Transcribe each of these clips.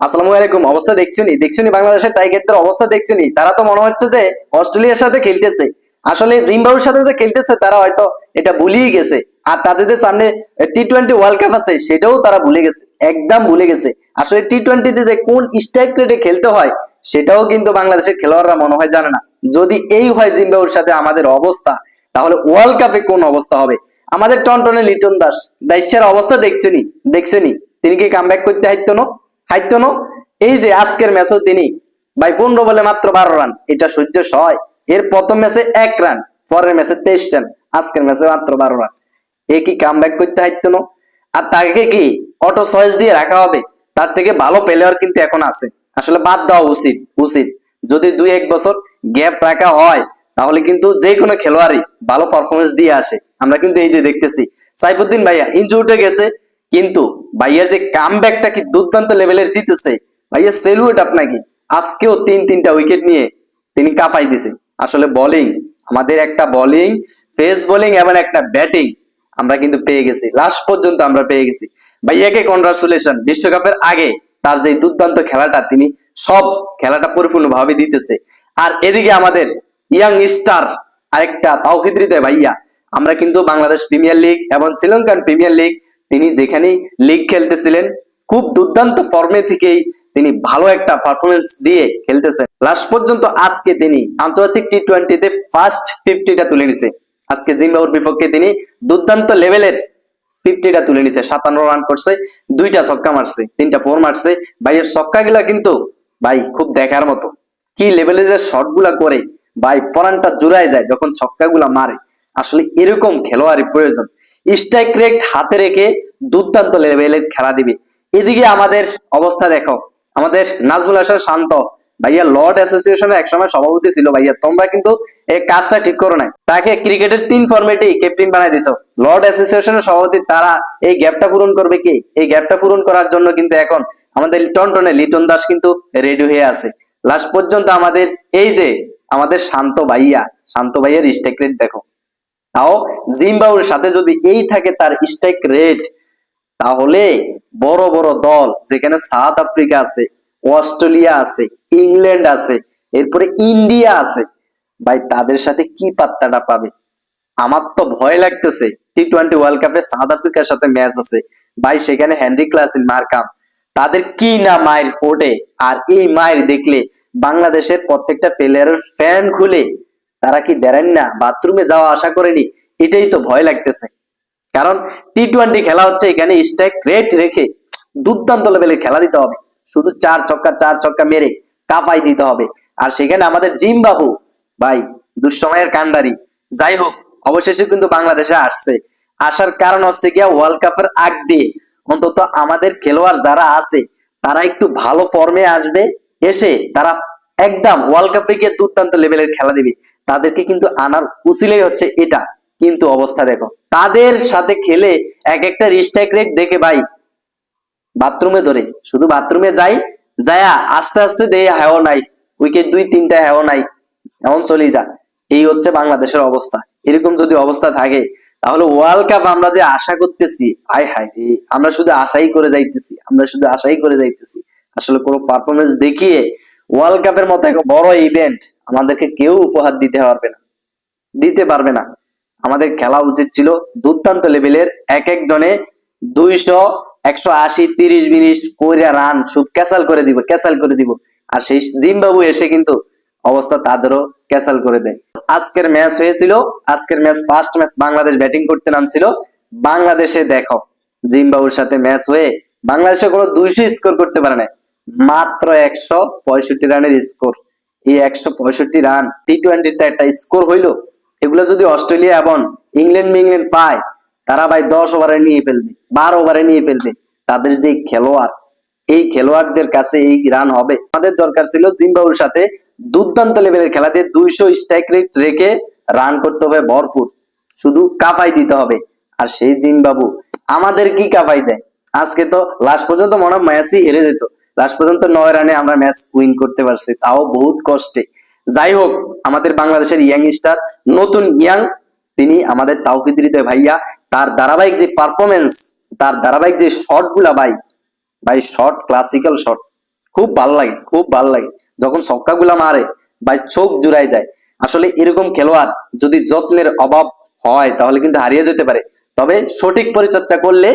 আসসালামু আলাইকুম, অবস্থা দেখছুনি? দেখছুনি বাংলাদেশের টাইগারদের অবস্থা দেখছুনি? তারা তো মনে হচ্ছে যে অস্ট্রেলিয়ার সাথে খেলতেছে। আসলে জিম্বাবুর সাথে যে খেলতেছে, তারা হয়তো এটা ভুলিয়ে গেছে। আর তাদের সামনে টি টোয়েন্টি ওয়ার্ল্ড কাপ আছে, সেটাও তারা ভুলে গেছে। একদম ভুলে গেছে। আসলে টি টোয়েন্টিতে যে কোন স্ট্রাইক রেটে খেলতে হয়, সেটাও কিন্তু বাংলাদেশের খেলোয়াড়রা মনে হয় জানে না। যদি এই হয় জিম্বাবুর সাথে আমাদের অবস্থা, তাহলে ওয়ার্ল্ড কাপে কোন অবস্থা হবে? আমাদের টনটনে লিটন দাস দাইশের অবস্থা দেখছুনি? দেখছুনি? তিনি কি কামব্যাক করতে হাইতো না? হাইতো না? এই যে আজকের ম্যাচও তিনি, ভাই পনেরো বলে মাত্র বারো রান এটা সহ্য সয় এর প্রথম ম্যাচে এক রান পরের ম্যাচে তেইশ রান আজকের ম্যাচে মাত্র বারো রান এ কি কামব্যাক করতে হাইতো না? আর তাকে কি অটো চয়েস দিয়ে রাখা হবে? তার থেকে ভালো প্লেয়ার কিন্তু এখন আছে। আসলে বাদ দেওয়া উচিত উচিত। যদি দুই এক বছর গ্যাপ রাখা হয়, তাহলে কিন্তু যে কোনো খেলোয়াড়ই ভালো পারফরমেন্স দিয়ে আসে। আমরা কিন্তু এই যে দেখতেছি। সাইফুদ্দিন ভাইয়া ইনজুরিতে গেছে, কিন্তু ভাইয়ার যে কামব্যাকটা কি দুর্দান্ত লেভেলের দিতেছে, ভাইয়া সেলুয়েট আপনাকে। আজকেও তিন, তিনটা উইকেট নিয়ে তিনি কাঁপাই দিছে। আসলে বোলিং আমাদের একটা বোলিং পেস বোলিং এবং একটা ব্যাটিং আমরা কিন্তু পেয়ে গেছি। লাস্ট পর্যন্ত আমরা পেয়ে গেছি। ভাইয়াকে কনগ্রাচুলেশন বিশ্বকাপের আগে তার যে দুর্দান্ত খেলাটা, তিনি সব খেলাটা পরিপূর্ণভাবে দিতেছে। আর এদিকে আমাদের ইয়াং স্টার আরেকটা হৃদয় ভাইয়া, আমরা কিন্তু বাংলাদেশ প্রিমিয়ার লিগ এবং শ্রীলঙ্কান প্রিমিয়ার লিগ তিনি যেখানেই লিগ খেলতেছিলেন, খুব দুর্দান্ত ফর্মে থেকেই তিনি ভালো একটা পারফরমেন্স দিয়ে খেলতেছেন। লাস্ট পর্যন্ত আজকে তিনি আন্তর্জাতিক টি টোয়েন্টিতে ফার্স্ট ফিফটিটা তুলে নিছে। আজকে জিম্বাবুর বিপক্ষে তিনি দুর্দান্ত লেভেলের ফিফটিটা তুলে নিছে। সাতান্ন রান করছে, দুইটা ছক্কা মারছে, তিনটা ফোর মারছে। ভাইয়ের ছক্কা গুলা কিন্তু ভাই খুব দেখার মতো। কি লেভেলে যে শটগুলা করে, ভাই পরানটা জুড়ায় যায় যখন ছক্কা গুলা মারে। আসলে এরকম খেলোয়াড়ই প্রয়োজন। স্ট্রাইক রেট হাতে রেখে দুর্দান্ত লেভেলের খেলা দিবে। এদিকে আমাদের অবস্থা দেখো, আমাদের নাজমুল হাসান শান্ত। ভাইয়া লর্ড অ্যাসোসিয়েশনের একসময় সভাপতি ছিল ভাইয়া, তোমরা কিন্তু এই কাজটা ঠিক করো নাই। তাকে ক্রিকেটের তিন ফরম্যাটেই ক্যাপ্টেন বানাই দিছো। লর্ড অ্যাসোসিয়েশনের সভাপতি, তারা এই গ্যাপটা পূরণ করবে কি? এই গ্যাপটা পূরণ করার জন্য কিন্তু এখন আমাদের টনটনে লিটন দাস কিন্তু রেডি হয়ে আছে। লাস্ট পর্যন্ত আমাদের, এই যে আমাদের শান্ত ভাইয়া, শান্ত ভাইয়ের স্টেক রেট দেখো। তাও জিম্বাবুর সাথে যদি এই থাকে তার স্ট্রাইক রেট তাহলে বড় বড় দল, যেখানে সাউথ আফ্রিকা আছে, অস্ট্রেলিয়া আছে, ইংল্যান্ড আছে, এরপরে ইন্ডিয়া আছে, ভাই তাদের সাথে কি পাত্তাটা পাবে? আমার তো ভয় লাগতেছে টি টোয়েন্টি ওয়ার্ল্ড কাপে সাউথ আফ্রিকার সাথে ম্যাচ আছে। ভাই সেখানে হেনরি ক্লাসিন মার্কাম। তাদের কি না মায়ের ওঠে আর এই মায়ের দেখলে বাংলাদেশের প্রত্যেকটা প্লেয়ারের ফ্যান খুলে তারা কি ডেরেন না? বাথরুমে যাওয়া আশা করেনি? এটাই তো ভয় লাগতেছে। কারণ টি টোয়েন্টি খেলা হচ্ছে, এখানে স্ট্রাইক রেট রেখে দুর্দান্ত লেভেলের খেলা দিতে হবে। শুধু চার ছক্কা চার ছক্কা মেরে কাপাই দিতে হবে। আর সেখানে আমাদের জিম বাবু ভাই, দুঃসময়ের কান্ডারি যাই হোক, অবশেষে কিন্তু বাংলাদেশে আসছে। আসার কারণ হচ্ছে গিয়া ওয়ার্ল্ড কাপের আগ দিয়ে অন্তত আমাদের খেলোয়াড় যারা আছে, তারা একটু ভালো ফর্মে আসবে, এসে তারা একদম ওয়ার্ল্ড কাপে গিয়ে দুর্দান্ত লেভেলের খেলা দিবে। তাদেরকে কিন্তু আনার উচিলেই হচ্ছে এটা। কিন্তু অবস্থা দেখো, তাদের সাথে খেলে এক একটা রিস্ট্রাইক রেট দেখে ভাই, বাথরুমে ধরে। শুধু বাথরুমে যাই, যায়া আস্তে আস্তে দে হ্যাও নাই। উইকেট দুই, তিনটা হ্যাও নাই। এমন চলে যা। এই হচ্ছে বাংলাদেশের অবস্থা। এরকম যদি অবস্থা থাকে, তাহলে ওয়ার্ল্ড কাপ আমরা যে আশা করতেছি হাই রে, আমরা শুধু আশাই করে যাইতেছি, আমরা শুধু আশাই করে যাইতেছি। আসলে কোনো পারফরমেন্স দেখিয়ে ওয়ার্ল্ড কাপের মতো এক বড় ইভেন্ট আমাদেরকে কেউ উপহার দিতে পারবে না। দিতে পারবে না। আমাদের খেলা উচিত ছিল দুর্দান্ত লেভেলের এক এক জনে দুইশো, একশো আশি, তিরিশ মিনিট কইরা রান সব ক্যাসাল করে দিব ক্যাসাল করে দিব। আর সেই জিম্বাবু এসে কিন্তু অবস্থা তাদেরও ক্যাসাল করে দেয়। আজকের ম্যাচ হয়েছিল, আজকের match first match Bangladesh batting করতে নামছিল। বাংলাদেশে দেখো জিম্বাবুর সাথে ম্যাচ হয়ে বাংলাদেশে কোনো দুইশো স্কোর করতে পারে না মাত্র একশো পঁয়ষট্টি রানের স্কোর এই একশো পঁয়ষট্টি রান টি টোয়েন্টিতে একটা স্কোর হইল। এগুলো যদি অস্ট্রেলিয়া এবং ইংল্যান্ড ইংল্যান্ড পায়, তারা ভাই দশ ওভারে নিয়ে ফেলবে, বারো ওভারে নিয়ে ফেলবে। তাদের যে খেলোয়াড়, এই খেলোয়াড়দের কাছে এই রান হবে। আমাদের দরকার ছিল জিম্বাবুর সাথে দুর্দান্ত লেভেলের খেলাতে দুইশো স্ট্রাইক রেট রেখে রান করতে হবে ভরপুর। শুধু কাফাই দিতে হবে। আর সেই জিম্বাবু আমাদের কি কাফাই দেয়? আজকে তো লাস্ট পর্যন্ত মনে হয় ম্যাচই হেরে যেত। লাস্ট পর্যন্ত নয় রানে আমরা ম্যাচ উইন করতে পারছি, তাও বহুত কষ্টে। যাই হোক, আমাদের বাংলাদেশের ইয়াং স্টার নতুন ইয়াং তিনি আমাদের হৃদয় ভাইয়া, তার ধারাবাহিক যে পারফরমেন্স তার ধারাবাহিক যে শটগুলা ভাই ভাই শট ক্লাসিক্যাল শট খুব ভালো লাগে, খুব ভালো লাগে। যখন ছক্কা গুলা মারে, ভাই চোখ জুড়াই যায়। আসলে এরকম খেলোয়াড় যদি যত্নের অভাব হয়, তাহলে কিন্তু হারিয়ে যেতে পারে। তবে সঠিক পরিচর্যা করলে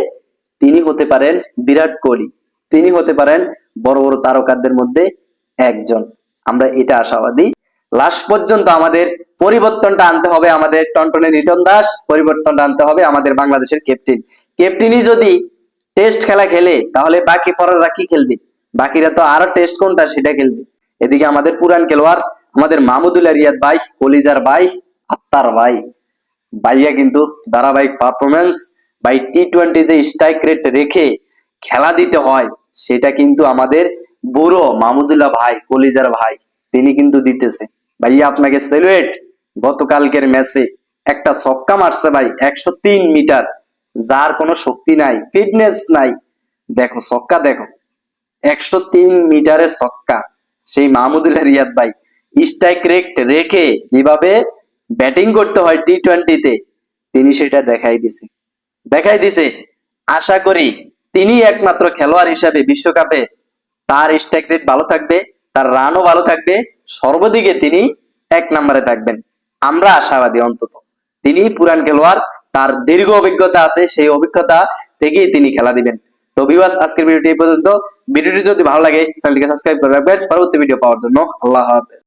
তিনি হতে পারেন বিরাট কোহলি, তিনি হতে পারেন বড় বড় তারকাদের মধ্যে একজন। আমরা এটা আশাবাদী। লাস্ট পর্যন্ত আমাদের পরিবর্তনটা আনতে হবে আমাদের টনটনে লিটন দাস, পরিবর্তনটা আনতে হবে আমাদের বাংলাদেশের ক্যাপ্টেন। ক্যাপ্টেনই যদি টেস্ট খেলা খেলে, তাহলে বাকি ফরাররা কি খেলবে? বাকিরা তো আরও টেস্ট কোনটা সেটা খেলবে। এদিকে আমাদের পুরান খেলোয়াড়, আমাদের মাহমুদুল্লাহ রিয়াদ ভাই, কলিজার ভাই আত্মার ভাই। ভাইয়া কিন্তু ধারাবাহিক পারফরমেন্স বাই টি টোয়েন্টি যে স্ট্রাইক রেট রেখে খেলা দিতে হয় সেটা কিন্তু আমাদের বুড়ো মাহমুদুল্লাহ ভাই, কলিজার ভাই, তিনি কিন্তু দিতেছে। ভাইয়া, আপনাকে সেলুয়েট গতকালকের ম্যাচে একটা ছক্কা মারছে ভাই, একশো তিন মিটার। যার কোনো শক্তি নাই ফিটনেস নাই। দেখো, ছক্কা দেখো। একশো তিন মিটারের ছক্কা। সেই মাহমুদুল্লাহ রিয়াদ ভাই স্ট্রাইক রেট রেখে কীভাবে ব্যাটিং করতে হয় টি টোয়েন্টিতে তিনি সেটা দেখাই দিছে। দেখাই দিছে। আশা করি তিনি একমাত্র খেলোয়াড় হিসাবে বিশ্বকাপে তার স্ট্রাইক রেট ভালো থাকবে, তার রানও ভালো থাকবে, সর্বদিকে তিনি এক নম্বরে থাকবেন। আমরা আশাবাদী অন্তত। তিনি পুরান খেলোয়াড়, তার দীর্ঘ অভিজ্ঞতা আছে, সেই অভিজ্ঞতা থেকেই তিনি খেলা দিবেন। তো বিবাস আজকের ভিডিওটি এই পর্যন্ত। ভিডিওটি যদি ভালো লাগে, চ্যানেলটিকে সাবস্ক্রাইব করে রাখবেন। পরবর্তী ভিডিও পাওয়ার জন্য আল্লাহ হাফেজ।